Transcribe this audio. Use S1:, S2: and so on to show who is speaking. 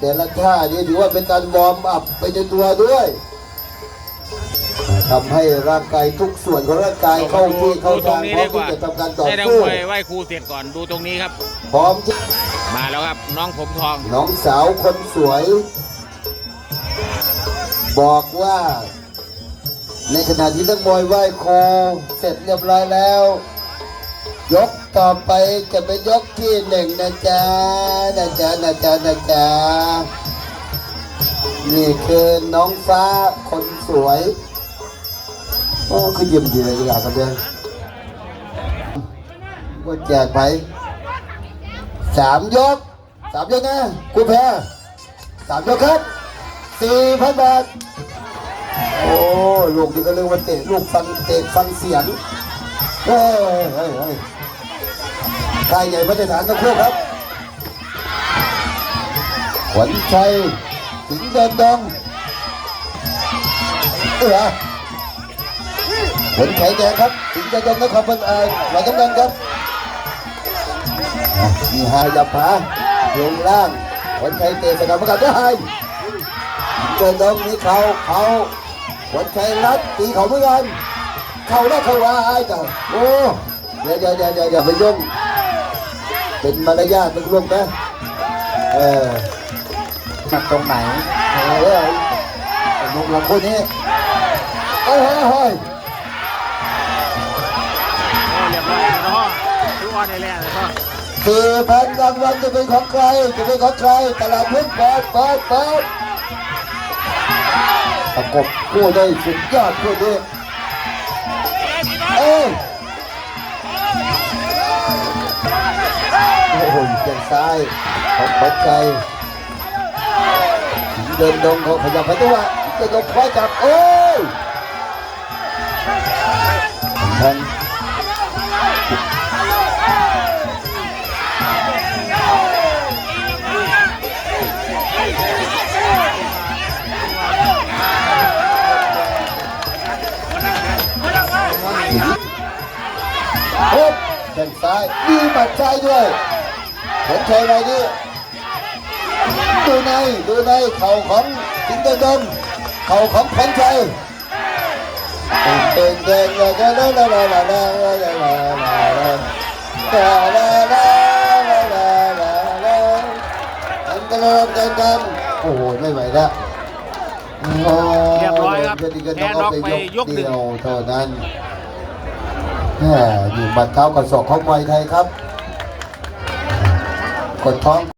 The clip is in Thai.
S1: แต่ละท่านี่ถือว่าเป็นการวอร์มอัพไปในตัวด้วยทำให้ร่างกายทุกส่วนของร่างกายเข้าที่เข้าทางพร้อมที่จะทำการต่อสู้
S2: ให้ไหวครูเสร็จก่อนดูตรงนี้ครับ
S1: พร้อมที่
S2: มาแล้วครับน้องผมทอง
S1: น้องสาวคนสวย บอกว่า ในขณะที่นักมวยไหว้ครูเสร็จเรียบร้อยแล้ว ยกต่อไปจะไปยกที่หนึ่งนะจ๊ะนะจ๊ะนะจ๊ะนะจ๊ะนี่คือน้องฟ้าคนสวยโอ้คือยิ้มดีเลยอยากกันเดือนก็แจกไปสามยกสามยกนะกูแพ้สามยกครับสี่พันบาทโอ้ลูกนี่ก็เรื่องว่าเตะลูกฟังเตะฟังเสียง เฮ้ยกายใหญ่มาตรฐานทั้งคู่ครับ ขวัญชัยสิงเดินดองเออขวัญชัยแดงครับ สิงเดินดองนครพนมเออหลาตำแหน่งครับมีหายยับผาลงล่างขวัญชัยเตะสกัดประกาศได้ให้เดินดงนี่เขาเขาขวัญใจรัดตีเขาเมือนกัน เขาแล้เขาว่าไอ้จ้าโอ้อย่าอย่าอย่าอย่าอย่าไปยุ่งเป็นมารยาทนะลูกนะเออ
S3: จับตรงไหน
S1: เออลูกเราคนนี้เฮ้ยเฮ้ยเฮ้ย
S2: เรียบร้อยแล้วพ่อทุกวันในแรกเลยพ่อ
S1: คือแผ่นรางวัลจะเป็นของใครจะเป็นของใครตลาดพุทธเปิดเปิดเปิดประกบคู่ได้สุดยอดคู่นี้ งซ้ายของขวัญใจเดินดงเขาขยับไปด้วยเดินดงคว้าจับโอ้ยทางแข้งซ้ายมีบัดใจด้วย ผมเทไปยดิดูในดูในเข่าของสิงโตดมเข่าของขวัญชัยเดินเดินเดินเดินเดินเดินเดินเดินเดินเดินเดินเดินเดินเดินโอ้โหไม่ไหวละว
S2: เรียบร้อยครับแพ้น็อก
S1: ไปยกเดียวเท่านั้นนี่มัดเท้ากับศอกของมวยไทยครับ กดท้อง